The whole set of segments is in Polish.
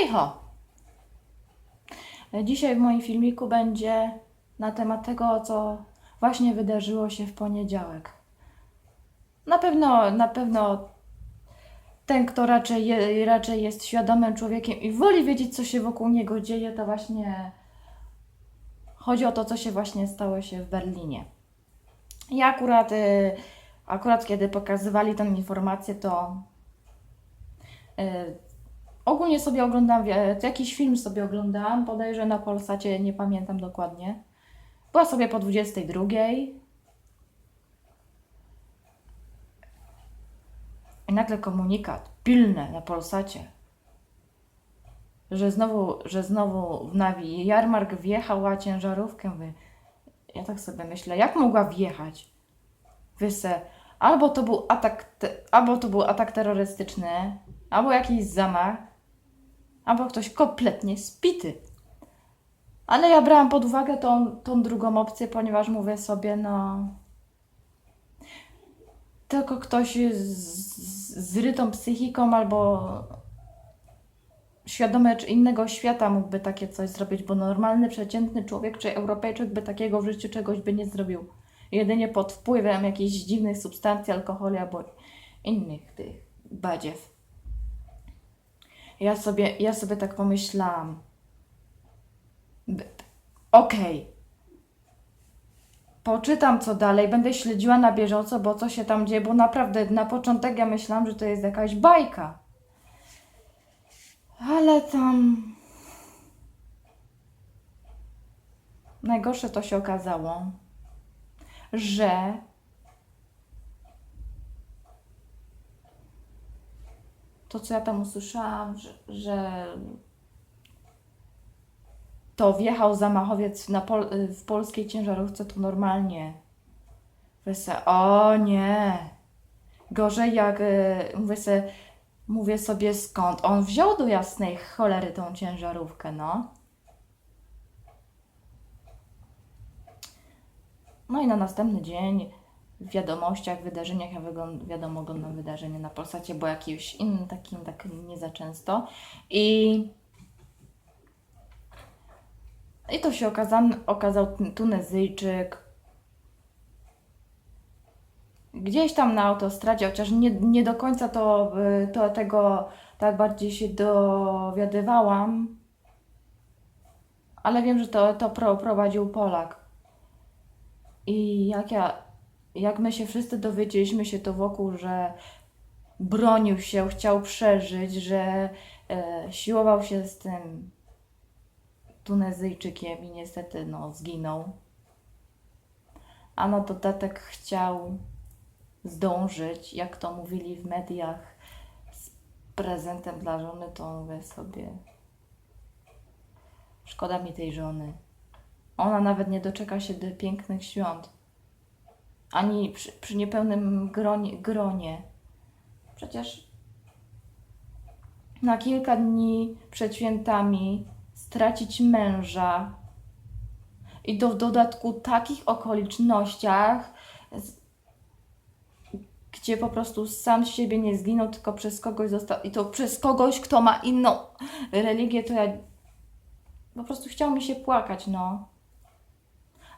Hejho! Dzisiaj w moim filmiku będzie na temat tego, co właśnie wydarzyło się w poniedziałek. Na pewno, na pewno ten, kto raczej, je, raczej jest świadomym człowiekiem i woli wiedzieć, co się wokół niego dzieje, to właśnie chodzi o to, co się właśnie stało się w Berlinie. Ja akurat, y, akurat kiedy pokazywali tę informację, to y, ogólnie sobie oglądam, jakiś film sobie oglądałam, bodajże na Polsacie, nie pamiętam dokładnie. Była sobie po 22. I nagle komunikat, pilne na Polsacie, że znowu, że znowu w Nawi jarmark wjechała ciężarówkę. Mówię, ja tak sobie myślę, jak mogła wjechać? Wyse, albo to był atak, te, albo to był atak terrorystyczny, albo jakiś zamach, albo ktoś kompletnie spity. Ale ja brałam pod uwagę tą, tą drugą opcję, ponieważ mówię sobie, no. Tylko ktoś z, z, z rytą psychiką albo świadomy czy innego świata mógłby takie coś zrobić, bo normalny, przeciętny człowiek czy Europejczyk by takiego w życiu czegoś by nie zrobił. Jedynie pod wpływem jakichś dziwnych substancji, alkoholu albo innych tych badziew. Ja sobie, ja sobie tak pomyślałam. Okej. Poczytam co dalej, będę śledziła na bieżąco, bo co się tam dzieje, bo naprawdę na początek ja myślałam, że to jest jakaś bajka. Ale tam. Najgorsze to się okazało, że to, co ja tam usłyszałam, że, że to wjechał zamachowiec na pol, w polskiej ciężarówce, to normalnie. Wysę, o nie. Gorzej jak y, mówię, se, mówię sobie skąd on wziął do jasnej cholery tą ciężarówkę, no. No i na następny dzień w wiadomościach, wydarzeniach, ja wygląd- wiadomo, oglądam wydarzenia na Polsacie, bo jakimś innym takim, tak nie za często. I i to się okazał, okazał Tunezyjczyk. Gdzieś tam na autostradzie, chociaż nie, nie do końca to, y, to tego tak bardziej się dowiadywałam, ale wiem, że to, to pro, prowadził Polak. I jak ja, jak my się wszyscy dowiedzieliśmy się to wokół, że bronił się, chciał przeżyć, że e, siłował się z tym Tunezyjczykiem i niestety no, zginął. A na dodatek chciał zdążyć, jak to mówili w mediach, z prezentem dla żony, to mówię sobie, szkoda mi tej żony. Ona nawet nie doczeka się do pięknych świąt. Ani przy, przy niepełnym gronie, gronie. Przecież na kilka dni przed świętami stracić męża i to w dodatku takich okolicznościach, gdzie po prostu sam z siebie nie zginął, tylko przez kogoś został i to przez kogoś, kto ma inną religię, to ja po prostu chciał mi się płakać, no.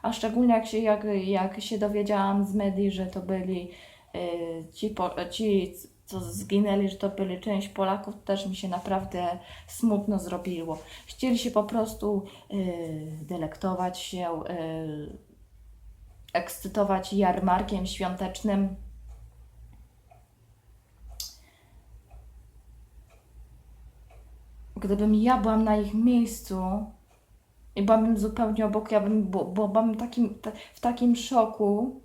A szczególnie jak się, jak, jak się dowiedziałam z medii, że to byli y, ci, po, ci, co zginęli, że to byli część Polaków, też mi się naprawdę smutno zrobiło. Chcieli się po prostu y, delektować się, y, ekscytować jarmarkiem świątecznym. Gdybym ja byłam na ich miejscu i byłabym zupełnie obok, ja bym, bo, bo byłabym takim, ta, w takim szoku,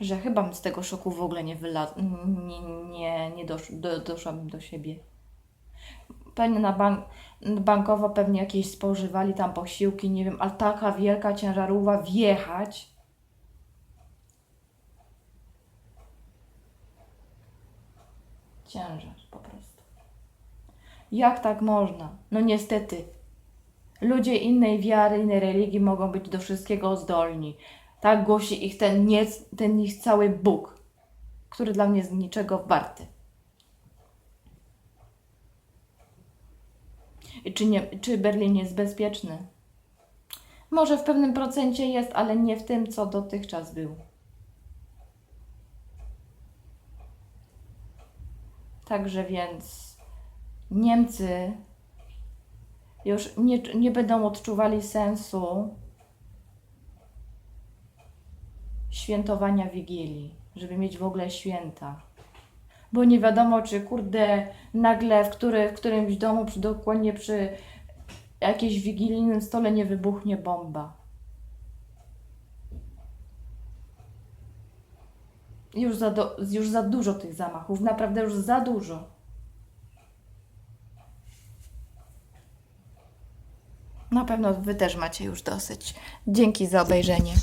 że chyba bym z tego szoku w ogóle nie wyla... nie, nie, nie dosz... do, doszłabym do siebie. Pewnie na bank... bankowo pewnie jakieś spożywali tam posiłki, nie wiem, ale taka wielka ciężarówka wjechać. Ciężar. Jak tak można? No niestety. Ludzie innej wiary, innej religii mogą być do wszystkiego zdolni. Tak głosi ich ten, nie, ten ich cały Bóg, który dla mnie jest niczego warty. czy, nie, czy Berlin jest bezpieczny. Może w pewnym procencie jest, ale nie w tym, co dotychczas był. Także więc Niemcy już nie, nie będą odczuwali sensu świętowania Wigilii, żeby mieć w ogóle święta. Bo nie wiadomo, czy kurde nagle w, który, w którymś domu, przy, dokładnie przy jakimś wigilijnym stole nie wybuchnie bomba. Już za, do, już za dużo tych zamachów, naprawdę już za dużo. Na pewno Wy też macie już dosyć. Dzięki za obejrzenie.